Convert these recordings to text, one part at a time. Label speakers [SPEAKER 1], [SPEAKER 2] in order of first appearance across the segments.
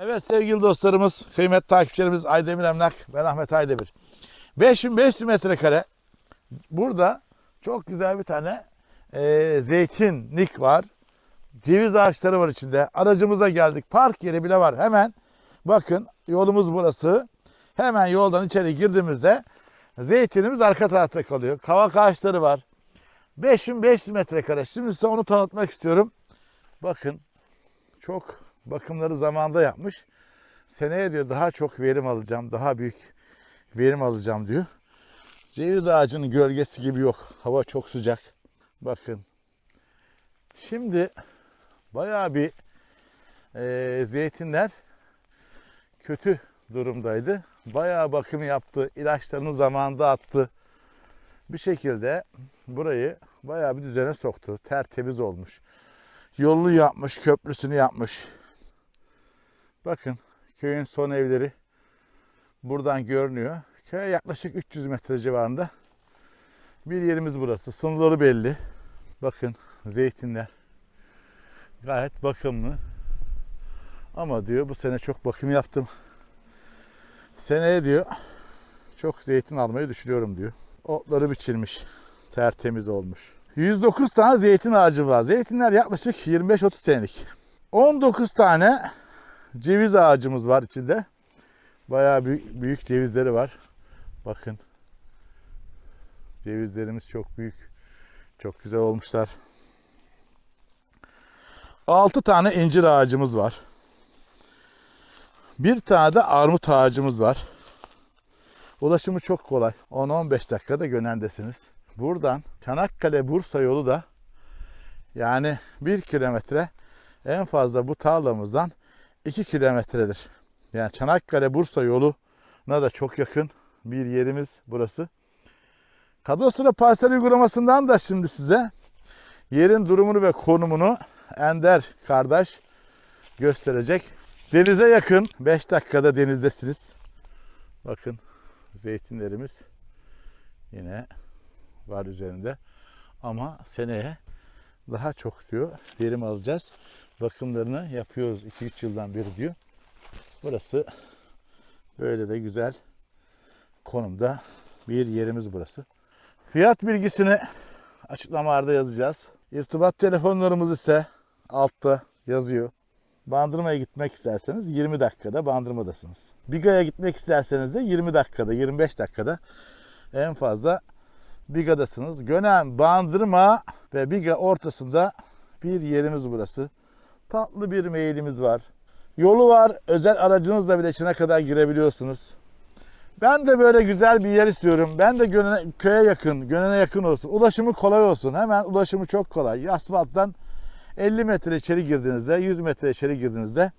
[SPEAKER 1] Evet sevgili dostlarımız, kıymetli takipçilerimiz Aydemir Emlak, ben Ahmet Aydemir. 5500 metrekare burada çok güzel bir tane e, zeytinlik var. Ceviz ağaçları var içinde. Aracımıza geldik. Park yeri bile var. Hemen bakın yolumuz burası. Hemen yoldan içeri girdiğimizde zeytinimiz arka tarafta kalıyor. Kavak ağaçları var. 5500 metrekare. Şimdi size onu tanıtmak istiyorum. Bakın çok bakımları zamanında yapmış. Seneye diyor daha çok verim alacağım, daha büyük verim alacağım diyor. Ceviz ağacının gölgesi gibi yok. Hava çok sıcak. Bakın. Şimdi bayağı bir eee, zeytinler kötü durumdaydı. Bayağı bakım yaptı. ilaçlarını zamanında attı. Bir şekilde burayı bayağı bir düzene soktu. Tertemiz olmuş. Yolunu yapmış, köprüsünü yapmış. Bakın köyün son evleri buradan görünüyor. Köye yaklaşık 300 metre civarında bir yerimiz burası. Sınırları belli. Bakın zeytinler gayet bakımlı. Ama diyor bu sene çok bakım yaptım. Seneye diyor çok zeytin almayı düşünüyorum diyor. Otları biçilmiş. Tertemiz olmuş. 109 tane zeytin ağacı var. Zeytinler yaklaşık 25-30 senelik. 19 tane ceviz ağacımız var içinde. Bayağı büyük, büyük cevizleri var. Bakın. Cevizlerimiz çok büyük. Çok güzel olmuşlar. 6 tane incir ağacımız var. Bir tane de armut ağacımız var. Ulaşımı çok kolay. 10-15 dakikada Gönen'desiniz. Buradan Çanakkale Bursa yolu da yani 1 kilometre en fazla bu tarlamızdan 2 kilometredir. Yani Çanakkale Bursa yoluna da çok yakın bir yerimiz burası. Kadastro parsel uygulamasından da şimdi size yerin durumunu ve konumunu Ender kardeş gösterecek. Denize yakın 5 dakikada denizdesiniz. Bakın zeytinlerimiz yine var üzerinde. Ama seneye daha çok diyor verim alacağız. Bakımlarını yapıyoruz 2-3 yıldan beri diyor. Burası böyle de güzel konumda bir yerimiz burası. Fiyat bilgisini açıklamalarda yazacağız. İrtibat telefonlarımız ise altta yazıyor. Bandırma'ya gitmek isterseniz 20 dakikada Bandırma'dasınız. Biga'ya gitmek isterseniz de 20 dakikada, 25 dakikada en fazla Biga'dasınız. Gönen, Bandırma ve Biga ortasında bir yerimiz burası. Tatlı bir mailimiz var. Yolu var. Özel aracınızla bile içine kadar girebiliyorsunuz. Ben de böyle güzel bir yer istiyorum. Ben de Gönen'e, köye yakın, Gönen'e yakın olsun. Ulaşımı kolay olsun. Hemen ulaşımı çok kolay. Asfalttan 50 metre içeri girdiğinizde, 100 metre içeri girdiğinizde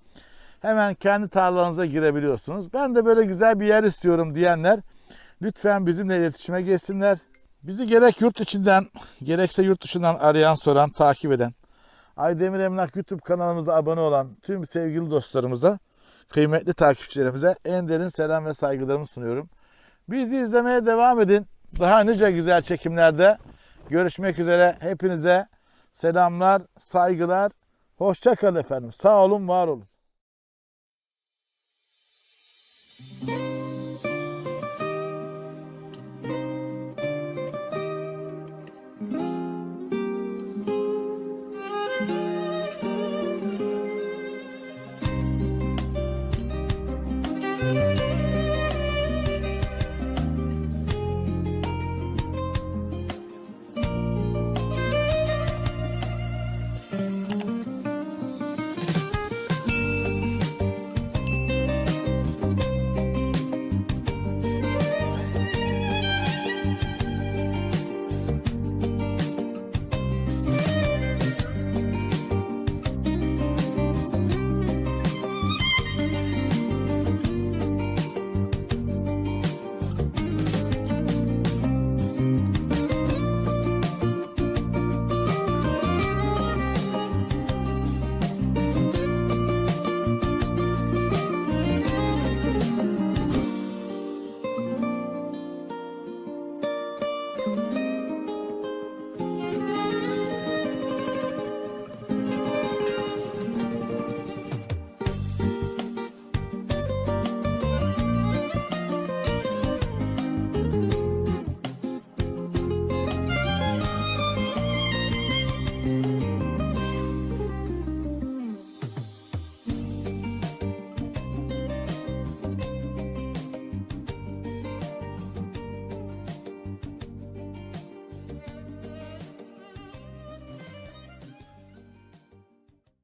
[SPEAKER 1] hemen kendi tarlanıza girebiliyorsunuz. Ben de böyle güzel bir yer istiyorum diyenler lütfen bizimle iletişime geçsinler. Bizi gerek yurt içinden gerekse yurt dışından arayan, soran, takip eden, Aydemir Emlak YouTube kanalımıza abone olan tüm sevgili dostlarımıza, kıymetli takipçilerimize en derin selam ve saygılarımı sunuyorum. Bizi izlemeye devam edin. Daha nice güzel çekimlerde görüşmek üzere. Hepinize selamlar, saygılar. Hoşça kalın efendim. Sağ olun, var olun.